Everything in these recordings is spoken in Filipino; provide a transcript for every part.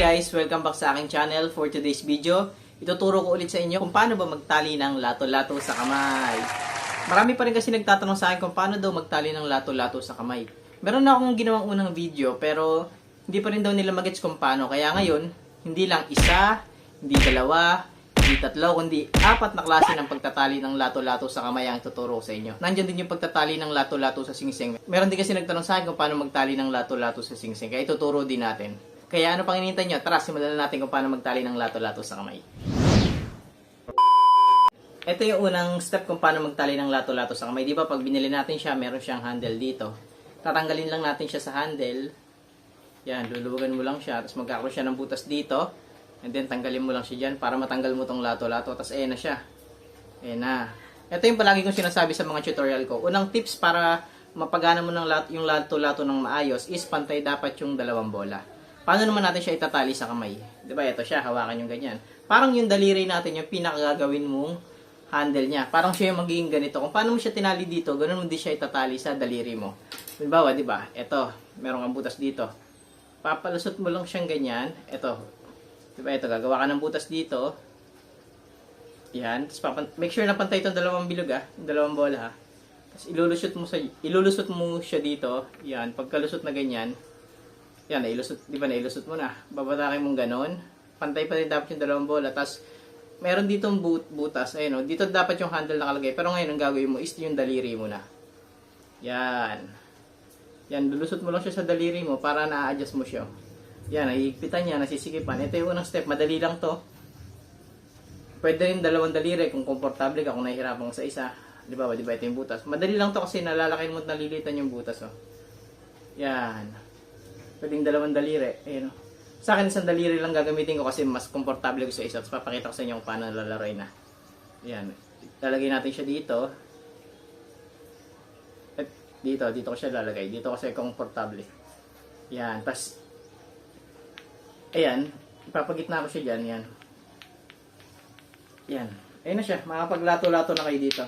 guys! Welcome back sa aking channel for today's video. Ituturo ko ulit sa inyo kung paano ba magtali ng lato-lato sa kamay. Marami pa rin kasi nagtatanong sa akin kung paano daw magtali ng lato-lato sa kamay. Meron na akong ginawang unang video pero hindi pa rin daw nila magets kung paano. Kaya ngayon, hindi lang isa, hindi dalawa, hindi tatlo, kundi apat na klase ng pagtatali ng lato-lato sa kamay ang ituturo sa inyo. Nandyan din yung pagtatali ng lato-lato sa singsing. Meron din kasi nagtanong sa akin kung paano magtali ng lato-lato sa singsing. Kaya ituturo din natin. Kaya ano pang inintay nyo? Tara, simulan na natin kung paano magtali ng lato-lato sa kamay. Ito yung unang step kung paano magtali ng lato-lato sa kamay. Di ba pag binili natin siya, meron siyang handle dito. Tatanggalin lang natin siya sa handle. Yan, luluwagan mo lang siya. Tapos magkakaroon siya ng butas dito. And then tanggalin mo lang siya dyan para matanggal mo tong lato-lato. Tapos ayan na siya. Ayan na. Ito yung palagi kong sinasabi sa mga tutorial ko. Unang tips para mapagana mo ng lat yung lato-lato ng maayos is pantay dapat yung dalawang bola. Paano naman natin siya itatali sa kamay? ba? Ito siya, hawakan yung ganyan. Parang yung daliri natin yung pinakagagawin mong handle niya. Parang siya yung magiging ganito. Kung paano mo siya tinali dito, ganun mo din siya itatali sa daliri mo. Halimbawa, 'di ba? Ito, merong ang butas dito. Papalusot mo lang siyang ganyan. Ito. 'Di ba? Ito gagawa ka ng butas dito. Yan. Tapos make sure na pantay itong dalawang bilog ah, dalawang bola ha. Tapos ilulusot mo sa ilulusot mo siya dito. Yan, pagkalusot na ganyan. Yan, nailusot, di ba nailusot mo na. Babatakin mong ganon. Pantay pa rin dapat yung dalawang bola. Tapos meron ditong but, butas. Ayun oh, dito dapat yung handle nakalagay. Pero ngayon ang gagawin mo is yung daliri mo na. Yan. Yan, lulusot mo lang siya sa daliri mo para na-adjust mo siya. Yan, nahihigpitan niya, nasisikipan. Ito yung unang step. Madali lang to. Pwede rin dalawang daliri kung komportable ka, kung nahihirapan sa isa. Di ba? Di ba ito yung butas? Madali lang to kasi nalalaki mo at nalilitan yung butas. Oh. Yan. Pwedeng dalawang daliri. Ayun. Sa akin, isang daliri lang gagamitin ko kasi mas komportable ko sa isa. Tapos papakita ko sa inyo kung paano lalaroy na. Yan. Lalagay natin siya dito. At dito, dito ko siya lalagay. Dito kasi komportable. Yan. Tapos, ayan. Ipapagitna ko siya dyan. Yan. Yan. Ayun na siya. Makapaglato-lato na kayo dito.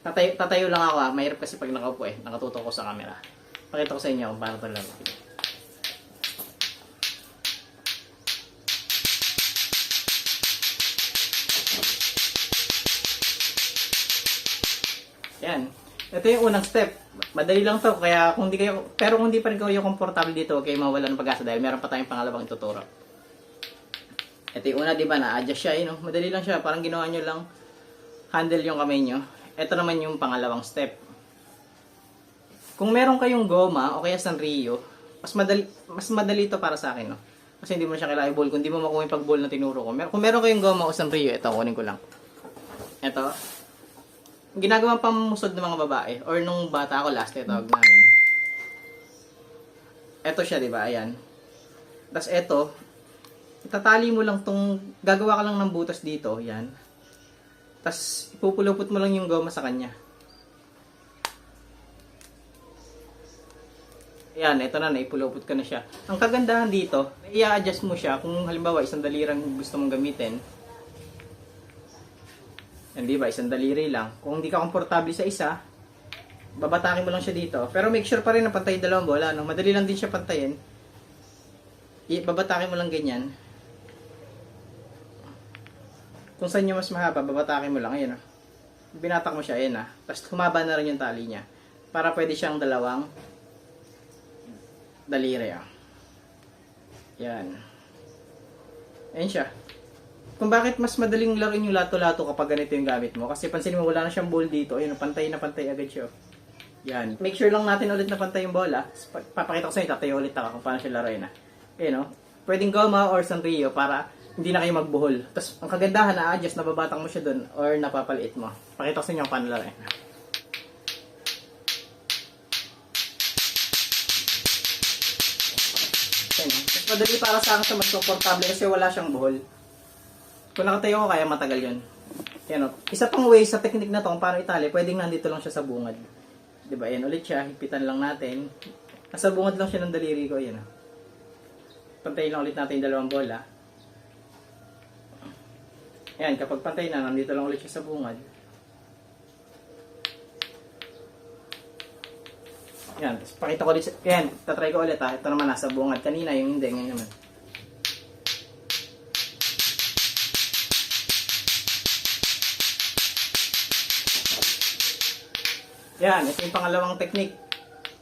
Tatayo, tatayo lang ako ah. Mahirap kasi pag nakaupo eh. Nakatutok ko sa camera. Pakita ko sa inyo kung paano ito laro. Yan. Ito yung unang step. Madali lang to. Kaya kung di kayo, pero kung di pa rin kayo komportable dito, okay, mawala ng pag-asa dahil meron pa tayong pangalawang ituturo. Ito yung una, di ba, na-adjust siya, yun, no? Madali lang siya. Parang ginawa nyo lang handle yung kamay nyo. Ito naman yung pangalawang step. Kung meron kayong goma o kaya Sanrio, mas madali, mas madali to para sa akin, no? Kasi hindi mo siya kailangan i-ball. Kung di mo makuha yung pag-ball na tinuro ko. Kung meron kayong goma o Sanrio, ito, kunin ko lang. Ito. Ginagawa pang musod ng mga babae or nung bata ako last, ito, tawag namin. Ito siya, di ba? Ayan. Tapos ito, itatali mo lang tong, gagawa ka lang ng butas dito, yan. Tapos, ipupulupot mo lang yung goma sa kanya. Yan, ito na, naipulupot ka na siya. Ang kagandahan dito, i-adjust mo siya kung halimbawa isang dalirang gusto mong gamitin. Yan, di ba? Isang daliri lang. Kung hindi ka komportable sa isa, babatakin mo lang siya dito. Pero make sure pa rin na pantay dalawang bola. No? Madali lang din siya pantayin. I- babatakin mo lang ganyan. Kung saan nyo mas mahaba, babatakin mo lang. Ayan, oh. Binatak mo siya, ayan ah. Tapos humaba na rin yung tali niya. Para pwede siyang dalawang daliri ah. Yan. Ayan siya. Kung bakit mas madaling laruin yung lato-lato kapag ganito yung gamit mo. Kasi pansin mo, wala na siyang ball dito. Ayun, pantay na pantay agad siya. Yan. Make sure lang natin ulit na pantay yung bola. Papakita ko sa inyo, tatayo ulit ako kung paano siya laruin na. Ayun, no? Pwedeng goma or sanrio para hindi na kayo magbuhol. Tapos, ang kagandahan na adjust, nababatang mo siya dun or napapaliit mo. Pakita ko sa inyo kung paano laruin. Mas madali para sa akin siya mas komportable kasi wala siyang buhol. Kung nakatayo ko, kaya matagal yun. Yan, o. Isa pang way sa technique na to, kung paano itali, pwedeng nandito lang siya sa bungad. Di ba? Yan ulit siya, hipitan lang natin. Nasa bungad lang siya ng daliri ko, yan o. Pantayin lang ulit natin yung dalawang bola. Yan, kapag pantay na, nandito lang ulit siya sa bungad. Yan, tapos pakita ko ulit. sa- Yan, tatry ko ulit ha. Ito naman nasa bungad kanina, yung hindi, ngayon naman. Yan, ito yung pangalawang technique.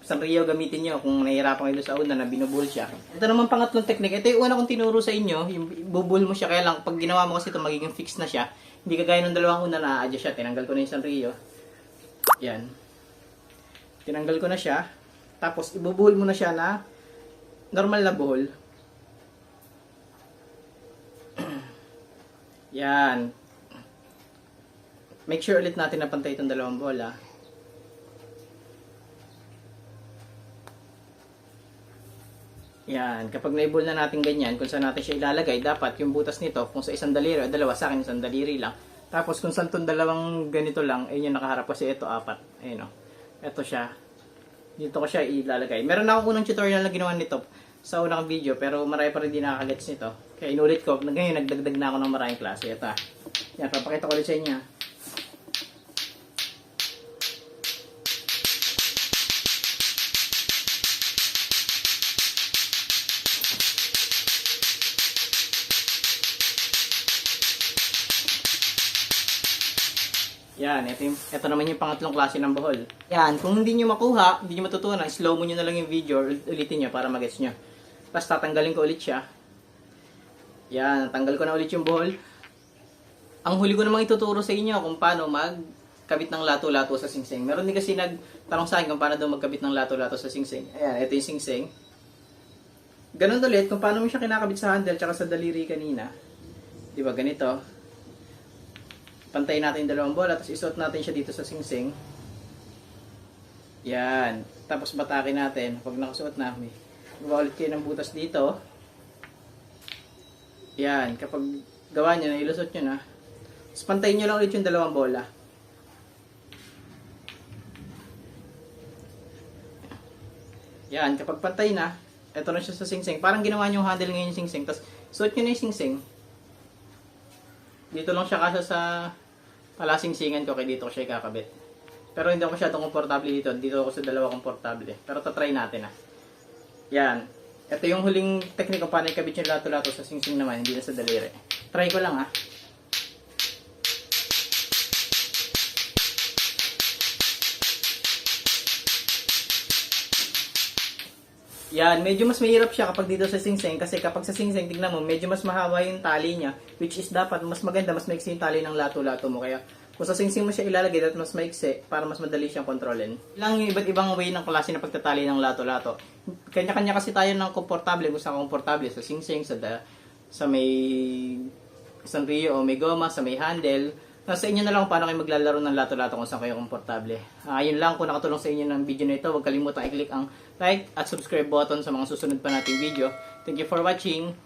Sanrio gamitin nyo kung nahihirapan kayo sa una na binubul siya. Ito naman pangatlong technique. Ito yung una kong tinuro sa inyo. Yung bubul mo siya. Kaya lang, pag ginawa mo kasi ito, magiging fix na siya. Hindi kagaya ng dalawang una na adjust siya. Tinanggal ko na yung Sanrio. Yan. Tinanggal ko na siya. Tapos, ibubuhol mo na siya na normal na buhol. Yan. Make sure ulit natin na pantay itong dalawang bola. Yan, kapag naibol na natin ganyan, kung saan natin siya ilalagay, dapat yung butas nito, kung sa isang daliri, o dalawa, sa akin isang daliri lang. Tapos kung saan itong dalawang ganito lang, ayun yung nakaharap kasi ito, apat. Ayun o. Ito siya. Dito ko siya ilalagay. Meron na akong unang tutorial na ginawa nito sa unang video, pero marami pa rin din nakakagets nito. Kaya inulit ko, ngayon nagdagdag na ako ng maraming klase. Ito ah. Yan, papakita ko ulit sa inyo. Yan, ito, yung, ito naman yung pangatlong klase ng buhol. Yan, kung hindi nyo makuha, hindi nyo matutunan, slow mo nyo na lang yung video, ul- ulitin nyo para magets nyo. Tapos tatanggalin ko ulit siya. Yan, tanggal ko na ulit yung buhol. Ang huli ko namang ituturo sa inyo kung paano magkabit ng lato-lato sa singsing. Meron din kasi nagtanong sa akin kung paano daw magkabit ng lato-lato sa singsing. Ayan, ito yung singsing. Ganun ulit, kung paano mo siya kinakabit sa handle tsaka sa daliri kanina. Di ba, ganito pantayin natin yung dalawang bola, tapos isuot natin siya dito sa singsing. Yan. Tapos batakin natin. Pag nakasuot na, may gawa ulit kayo ng butas dito. Yan. Kapag gawa nyo na, ilusot nyo na. Tapos pantayin nyo lang ulit yung dalawang bola. Yan. Kapag pantay na, eto na siya sa singsing. Parang ginawa nyo yung handle ngayon yung singsing. Tapos suot nyo na yung singsing. Dito lang siya kasi sa palasingsingan ko, kaya dito ko siya ikakabit. Pero hindi ako masyadong komportable dito. Dito ako sa dalawa komportable. Pero tatry natin ah. Yan. Ito yung huling technique kung paano ikabit yung lato-lato sa singsing naman, hindi na sa daliri. Try ko lang ah. Yan, medyo mas mahirap siya kapag dito sa singsing kasi kapag sa singsing, tignan mo, medyo mas mahaba yung tali niya which is dapat mas maganda, mas maiksi yung tali ng lato-lato mo. Kaya kung sa singsing mo siya ilalagay, dapat mas maiksi para mas madali siyang kontrolin. Ilang yung iba't ibang way ng klase ng pagtatali ng lato-lato. Kanya-kanya kasi tayo ng komportable, kung saan komportable sa singsing, sa, da, sa may isang rio o may goma, sa may handle. Nasa inyo na lang kung paano kayo maglalaro ng lato-lato kung saan kayo komportable. Ah, yun lang kung nakatulong sa inyo ng video na ito, huwag kalimutan i-click ang like at subscribe button sa mga susunod pa nating video. Thank you for watching.